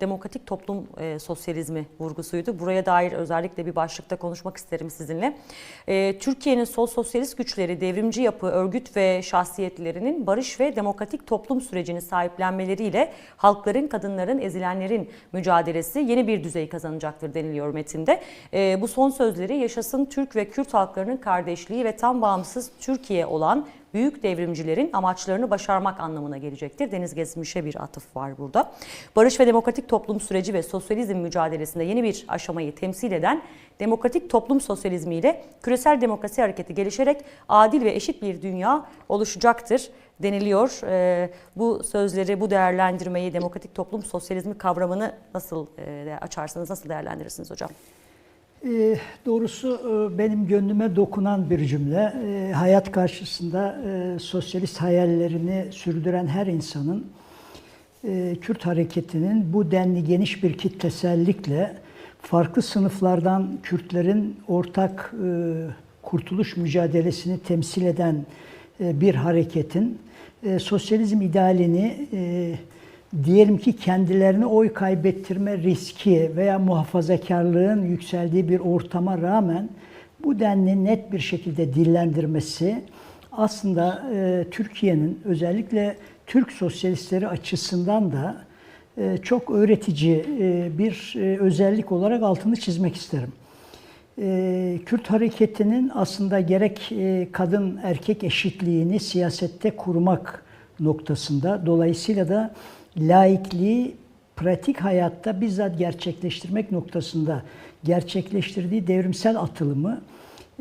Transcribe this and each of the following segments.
demokratik toplum e, sosyalizmi vurgusuydu. Buraya dair özellikle bir başlıkta konuşmak isterim sizinle. E, Türkiye'nin sol sosyalist güçleri, devrimci yapı, örgüt ve şahsiyetlerinin barış ve demokratik toplum sürecini sahiplenmeleriyle halkların, kadınların, ezilenlerin mücadelesi yeni bir düzey kazanacaktır deniliyor metinde. E, bu son sözleri yaşasın Türk ve Kürt halklarının kardeşliği ve tam bağımsız Türkiye olan büyük devrimcilerin amaçlarını başarmak anlamına gelecektir. Deniz Gezmiş'e bir atıf var burada. Barış ve demokratik toplum süreci ve sosyalizm mücadelesinde yeni bir aşamayı temsil eden demokratik toplum sosyalizmiyle küresel demokrasi hareketi gelişerek adil ve eşit bir dünya oluşacaktır deniliyor. Ee, bu sözleri, bu değerlendirmeyi, demokratik toplum sosyalizmi kavramını nasıl e, açarsınız, nasıl değerlendirirsiniz hocam? E, doğrusu e, benim gönlüme dokunan bir cümle. E, hayat karşısında e, sosyalist hayallerini sürdüren her insanın e, Kürt hareketinin bu denli geniş bir kitlesellikle farklı sınıflardan Kürtlerin ortak kurtuluş mücadelesini temsil eden bir hareketin sosyalizm idealini diyelim ki kendilerine oy kaybettirme riski veya muhafazakarlığın yükseldiği bir ortama rağmen bu denli net bir şekilde dillendirmesi aslında e, Türkiye'nin özellikle Türk sosyalistleri açısından da e, çok öğretici e, bir e, özellik olarak altını çizmek isterim. E, Kürt hareketinin aslında gerek e, kadın erkek eşitliğini siyasette kurmak noktasında dolayısıyla da laikliği pratik hayatta bizzat gerçekleştirmek noktasında gerçekleştirdiği devrimsel atılımı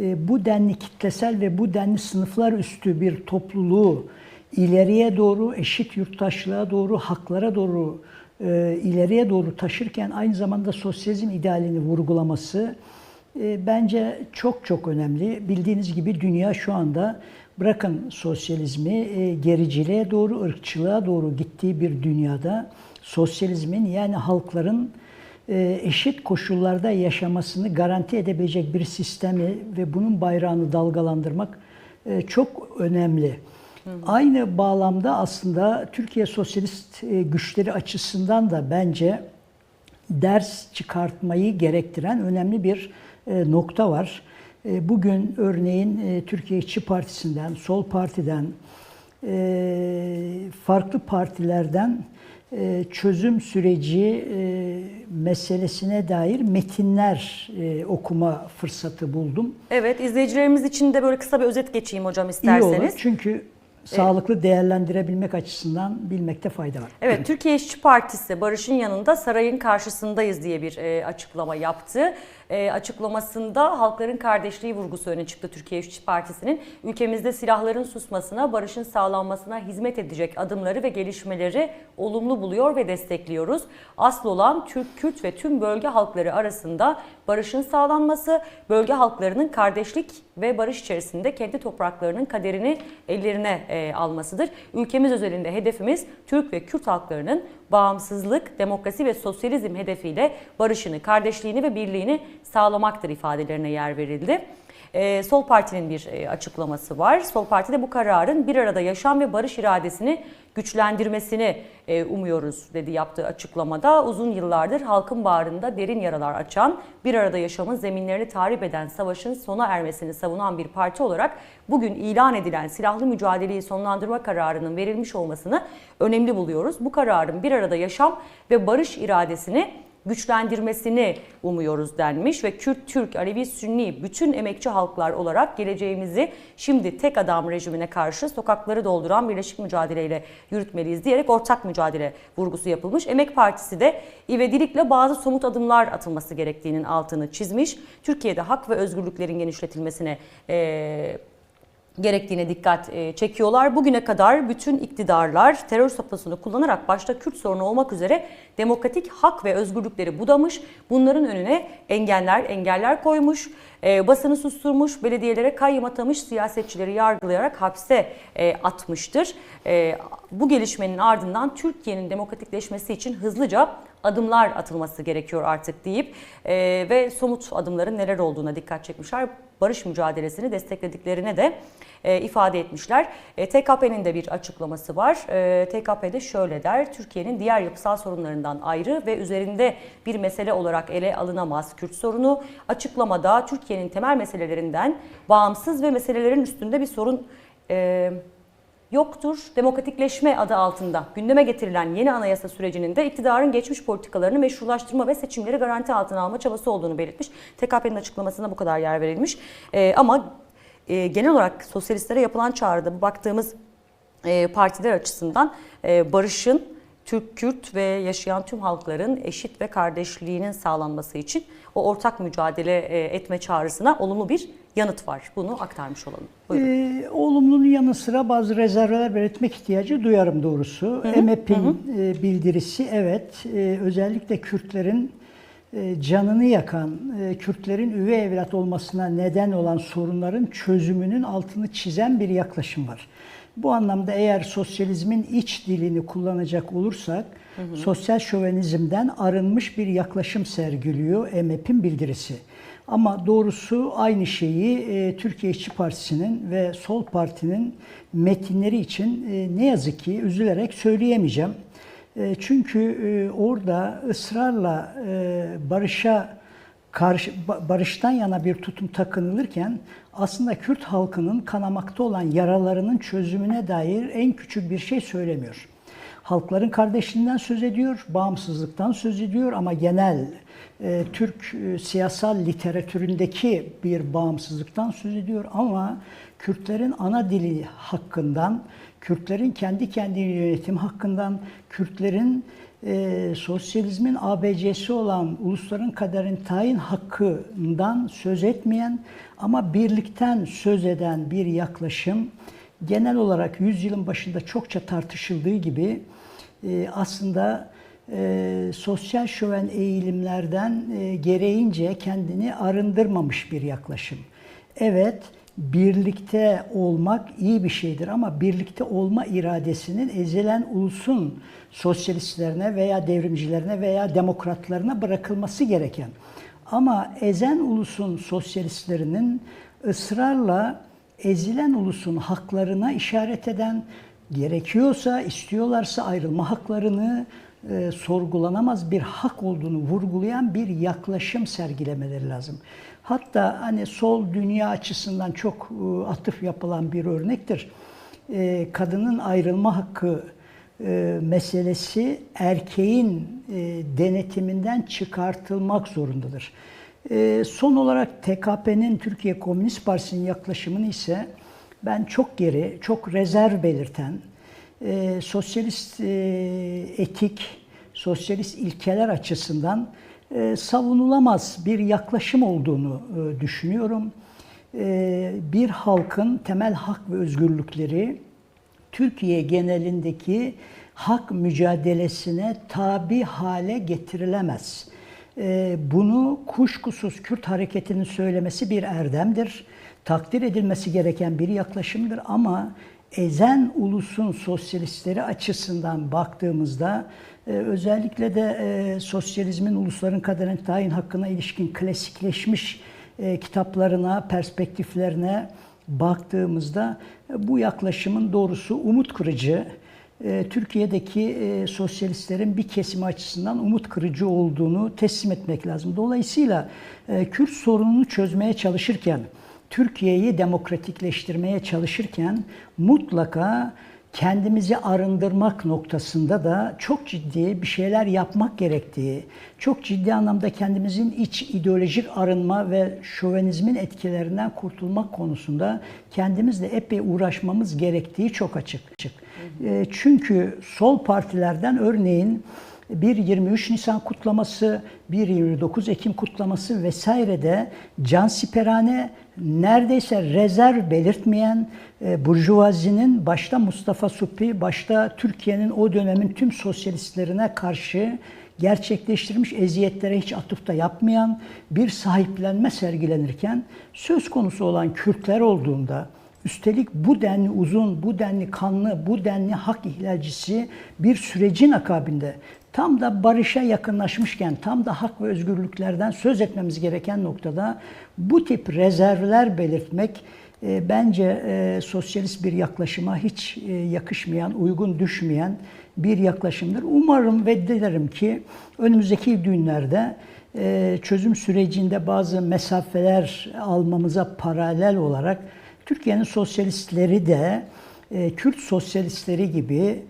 e, bu denli kitlesel ve bu denli sınıflar üstü bir topluluğu ileriye doğru, eşit yurttaşlığa doğru, haklara doğru, e, ileriye doğru taşırken aynı zamanda sosyalizm idealini vurgulaması e, bence çok çok önemli. Bildiğiniz gibi dünya şu anda bırakın sosyalizmi e, gericiliğe doğru, ırkçılığa doğru gittiği bir dünyada sosyalizmin yani halkların e, eşit koşullarda yaşamasını garanti edebilecek bir sistemi ve bunun bayrağını dalgalandırmak e, çok önemli. Aynı bağlamda aslında Türkiye sosyalist güçleri açısından da bence ders çıkartmayı gerektiren önemli bir nokta var. E, bugün örneğin e, Türkiye İşçi Partisi'nden, Sol Parti'den, e, farklı partilerden çözüm süreci meselesine dair metinler okuma fırsatı buldum. Evet, izleyicilerimiz için de böyle kısa bir özet geçeyim hocam İyi isterseniz. olur çünkü sağlıklı değerlendirebilmek açısından bilmekte fayda var. Evet, Türkiye İşçi Partisi barışın yanında sarayın karşısındayız diye bir açıklama yaptı. E, açıklamasında halkların kardeşliği vurgusu öne çıktı Türkiye İşçi Partisi'nin. Ülkemizde silahların susmasına, barışın sağlanmasına hizmet edecek adımları ve gelişmeleri olumlu buluyor ve destekliyoruz. Asıl olan Türk, Kürt ve tüm bölge halkları arasında barışın sağlanması, bölge halklarının kardeşlik ve barış içerisinde kendi topraklarının kaderini ellerine e, almasıdır. Ülkemiz özelinde hedefimiz Türk ve Kürt halklarının bağımsızlık, demokrasi ve sosyalizm hedefiyle barışını, kardeşliğini ve birliğini sağlamaktır ifadelerine yer verildi. Ee, Sol Parti'nin bir e, açıklaması var. Sol Parti de bu kararın bir arada yaşam ve barış iradesini güçlendirmesini e, umuyoruz dedi yaptığı açıklamada. Uzun yıllardır halkın bağrında derin yaralar açan, bir arada yaşamın zeminlerini tahrip eden savaşın sona ermesini savunan bir parti olarak bugün ilan edilen silahlı mücadeleyi sonlandırma kararının verilmiş olmasını önemli buluyoruz. Bu kararın bir arada yaşam ve barış iradesini güçlendirmesini umuyoruz denmiş ve Kürt, Türk, Alevi, Sünni bütün emekçi halklar olarak geleceğimizi şimdi tek adam rejimine karşı sokakları dolduran birleşik mücadeleyle yürütmeliyiz diyerek ortak mücadele vurgusu yapılmış. Emek Partisi de ivedilikle bazı somut adımlar atılması gerektiğinin altını çizmiş. Türkiye'de hak ve özgürlüklerin genişletilmesine eee gerektiğine dikkat e, çekiyorlar. Bugüne kadar bütün iktidarlar terör sopasını kullanarak başta Kürt sorunu olmak üzere demokratik hak ve özgürlükleri budamış. Bunların önüne engeller engeller koymuş, e, basını susturmuş, belediyelere kayyım atamış, siyasetçileri yargılayarak hapse e, atmıştır. Bu gelişmenin ardından Türkiye'nin demokratikleşmesi için hızlıca adımlar atılması gerekiyor artık deyip ve somut adımların neler olduğuna dikkat çekmişler. Barış mücadelesini desteklediklerine de e, ifade etmişler. E, TKP'nin de bir açıklaması var. E, TKP'de şöyle der, Türkiye'nin diğer yapısal sorunlarından ayrı ve üzerinde bir mesele olarak ele alınamaz Kürt sorunu. Açıklamada Türkiye'nin temel meselelerinden bağımsız ve meselelerin üstünde bir sorun e, yoktur. Demokratikleşme adı altında gündeme getirilen yeni anayasa sürecinin de iktidarın geçmiş politikalarını meşrulaştırma ve seçimleri garanti altına alma çabası olduğunu belirtmiş. TKP'nin açıklamasına bu kadar yer verilmiş. Ee, ama e, genel olarak sosyalistlere yapılan çağrıda baktığımız e, partiler açısından e, barışın Türk, Kürt ve yaşayan tüm halkların eşit ve kardeşliğinin sağlanması için o ortak mücadele e, etme çağrısına olumlu bir yanıt var. Bunu aktarmış olalım. Buyurun. Olumlunun yanı sıra bazı rezerveler belirtmek ihtiyacı duyarım doğrusu. EMEP'in e, bildirisi evet e, özellikle Kürtlerin e, canını yakan, e, Kürtlerin üvey evlat olmasına neden olan sorunların çözümünün altını çizen bir yaklaşım var. Bu anlamda eğer sosyalizmin iç dilini kullanacak olursak sosyal şövenizmden arınmış bir yaklaşım sergiliyor EMEP'in bildirisi. Ama doğrusu aynı şeyi e, Türkiye İşçi Partisi'nin ve Sol Parti'nin metinleri için e, ne yazık ki üzülerek söyleyemeyeceğim. E, çünkü e, orada ısrarla e, barışa karşı ba- barıştan yana bir tutum takınılırken aslında Kürt halkının kanamakta olan yaralarının çözümüne dair en küçük bir şey söylemiyor. Halkların kardeşliğinden söz ediyor, bağımsızlıktan söz ediyor ama genel e, Türk e, siyasal literatüründeki bir bağımsızlıktan söz ediyor ama Kürtlerin ana dili hakkından, Kürtlerin kendi kendi yönetim hakkından, Kürtlerin e, sosyalizmin ABC'si olan ulusların kaderin tayin hakkından söz etmeyen ama birlikten söz eden bir yaklaşım genel olarak yüzyılın başında çokça tartışıldığı gibi e, aslında e, sosyal şöven eğilimlerden e, gereğince kendini arındırmamış bir yaklaşım. Evet, birlikte olmak iyi bir şeydir ama birlikte olma iradesinin ezilen ulusun sosyalistlerine veya devrimcilerine veya demokratlarına bırakılması gereken. Ama ezen ulusun sosyalistlerinin ısrarla ezilen ulusun haklarına işaret eden, gerekiyorsa, istiyorlarsa ayrılma haklarını e, sorgulanamaz bir hak olduğunu vurgulayan bir yaklaşım sergilemeleri lazım. Hatta hani sol dünya açısından çok e, atıf yapılan bir örnektir. E, kadının ayrılma hakkı e, meselesi erkeğin denetiminden çıkartılmak zorundadır. Son olarak TKP'nin Türkiye Komünist Partisi'nin yaklaşımını ise ben çok geri, çok rezerv belirten, sosyalist etik, sosyalist ilkeler açısından e, savunulamaz bir yaklaşım olduğunu e, düşünüyorum. E, bir halkın temel hak ve özgürlükleri Türkiye genelindeki hak mücadelesine tabi hale getirilemez. Bunu kuşkusuz Kürt hareketinin söylemesi bir erdemdir. Takdir edilmesi gereken bir yaklaşımdır ama ezen ulusun sosyalistleri açısından baktığımızda e, özellikle de e, sosyalizmin ulusların kaderini tayin hakkına ilişkin klasikleşmiş e, kitaplarına, perspektiflerine baktığımızda e, bu yaklaşımın doğrusu umut kırıcı, Türkiye'deki sosyalistlerin bir kesimi açısından umut kırıcı olduğunu teslim etmek lazım. Dolayısıyla e, Kürt sorununu çözmeye çalışırken, Türkiye'yi demokratikleştirmeye çalışırken mutlaka kendimizi arındırmak noktasında da çok ciddi bir şeyler yapmak gerektiği, çok ciddi anlamda kendimizin iç ideolojik arınma ve şövenizmin etkilerinden kurtulmak konusunda kendimizle epey uğraşmamız gerektiği çok açık. E, Çünkü sol partilerden örneğin bir 23 Nisan kutlaması, bir 29 Ekim kutlaması vesairede cansiperane neredeyse rezerv belirtmeyen e, Burjuvazinin başta Mustafa Suppi, başta Türkiye'nin o dönemin tüm sosyalistlerine karşı gerçekleştirmiş eziyetlere hiç atıfta yapmayan bir sahiplenme sergilenirken söz konusu olan Kürtler olduğunda Üstelik bu denli uzun, bu denli kanlı, bu denli hak ihlalcisi bir sürecin akabinde tam da barışa yakınlaşmışken, tam da hak ve özgürlüklerden söz etmemiz gereken noktada bu tip rezervler belirtmek e, bence e, sosyalist bir yaklaşıma hiç e, yakışmayan, uygun düşmeyen bir yaklaşımdır. Umarım ve dilerim ki önümüzdeki günlerde e, çözüm sürecinde bazı mesafeler almamıza paralel olarak Türkiye'nin sosyalistleri de e, Kürt sosyalistleri gibi,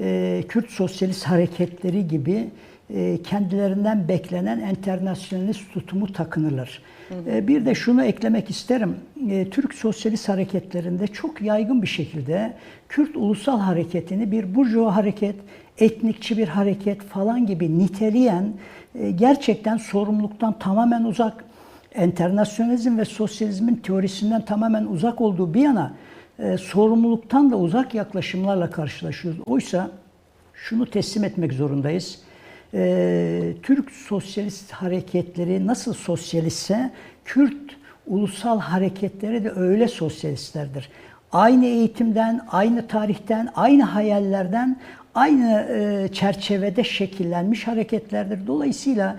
e, Kürt sosyalist hareketleri gibi e, kendilerinden beklenen enternasyonalist tutumu takınırlar. E, bir de şunu eklemek isterim. E, Türk sosyalist hareketlerinde çok yaygın bir şekilde Kürt ulusal hareketini bir burjuva hareket, etnikçi bir hareket falan gibi niteleyen e, gerçekten sorumluluktan tamamen uzak, enternasyonalizm ve sosyalizmin teorisinden tamamen uzak olduğu bir yana e, sorumluluktan da uzak yaklaşımlarla karşılaşıyoruz. Oysa şunu teslim etmek zorundayız. E, Türk sosyalist hareketleri nasıl sosyalistse Kürt ulusal hareketleri de öyle sosyalistlerdir. Aynı eğitimden, aynı tarihten, aynı hayallerden, aynı e, çerçevede şekillenmiş hareketlerdir. Dolayısıyla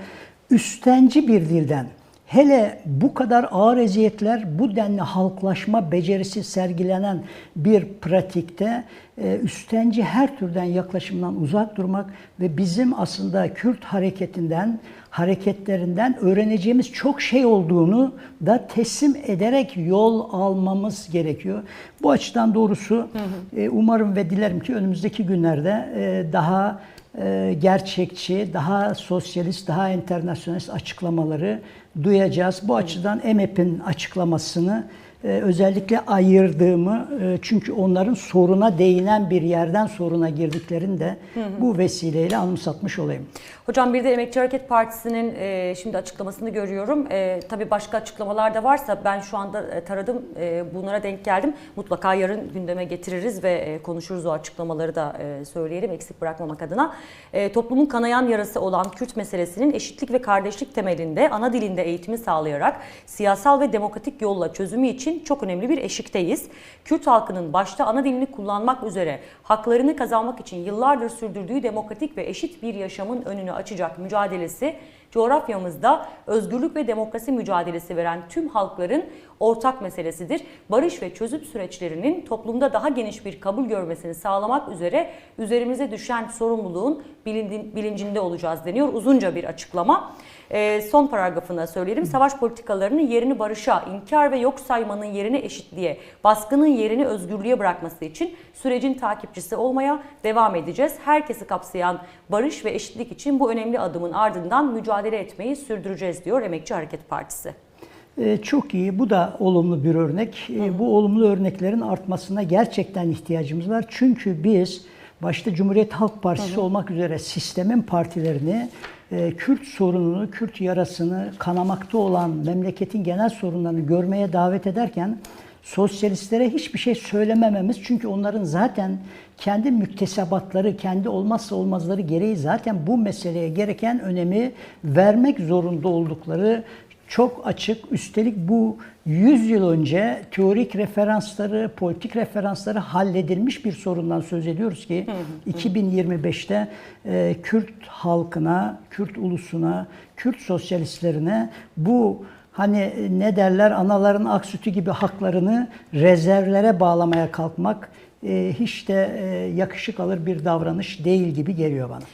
üstenci bir dilden, Hele bu kadar ağır eziyetler, bu denli halklaşma becerisi sergilenen bir pratikte e, üstenci her türden yaklaşımdan uzak durmak ve bizim aslında Kürt hareketinden, hareketlerinden öğreneceğimiz çok şey olduğunu da teslim ederek yol almamız gerekiyor. Bu açıdan doğrusu e, umarım ve dilerim ki önümüzdeki günlerde e, daha gerçekçi, daha sosyalist, daha internasyonalist açıklamaları duyacağız. Bu açıdan EMEP'in açıklamasını e, özellikle ayırdığımı e, çünkü onların soruna değinen bir yerden soruna girdiklerini de bu vesileyle anımsatmış olayım. Hocam bir de Emekçi Hareket Partisi'nin e, şimdi açıklamasını görüyorum. Tabii başka açıklamalar da varsa ben şu anda taradım, bunlara denk geldim. Mutlaka yarın gündeme getiririz ve konuşuruz o açıklamaları da söyleyelim eksik bırakmamak adına. Toplumun kanayan yarası olan Kürt meselesinin eşitlik ve kardeşlik temelinde ana dilinde eğitimi sağlayarak siyasal ve demokratik yolla çözümü için çok önemli bir eşikteyiz. Kürt halkının başta ana dilini kullanmak üzere haklarını kazanmak için yıllardır sürdürdüğü demokratik ve eşit bir yaşamın önünü açacak mücadelesi coğrafyamızda özgürlük ve demokrasi mücadelesi veren tüm halkların ortak meselesidir. Barış ve çözüm süreçlerinin toplumda daha geniş bir kabul görmesini sağlamak üzere üzerimize düşen sorumluluğun bilincinde olacağız deniyor. Uzunca bir açıklama. Ee, son paragrafına söyleyelim. Savaş politikalarının yerini barışa, inkar ve yok saymanın yerini eşitliğe, baskının yerini özgürlüğe bırakması için sürecin takipçisi olmaya devam edeceğiz. Herkesi kapsayan barış ve eşitlik için bu önemli adımın ardından mücadele etmeyi sürdüreceğiz diyor Emekçi Hareket Partisi. Ee, Çok iyi. Bu da olumlu bir örnek. Ee, Bu olumlu örneklerin artmasına gerçekten ihtiyacımız var. Çünkü biz başta Cumhuriyet Halk Partisi olmak üzere sistemin partilerini e, Kürt sorununu, Kürt yarasını kanamakta olan memleketin genel sorunlarını görmeye davet ederken sosyalistlere hiçbir şey söylemememiz çünkü onların zaten kendi müktesebatları, kendi olmazsa olmazları gereği zaten bu meseleye gereken önemi vermek zorunda oldukları çok açık. Üstelik bu 100 yıl önce teorik referansları, politik referansları halledilmiş bir sorundan söz ediyoruz ki 2025'te e, Kürt halkına, Kürt ulusuna, Kürt sosyalistlerine bu hani ne derler anaların ak sütü gibi haklarını rezervlere bağlamaya kalkmak e, hiç de e, yakışık alır bir davranış değil gibi geliyor bana.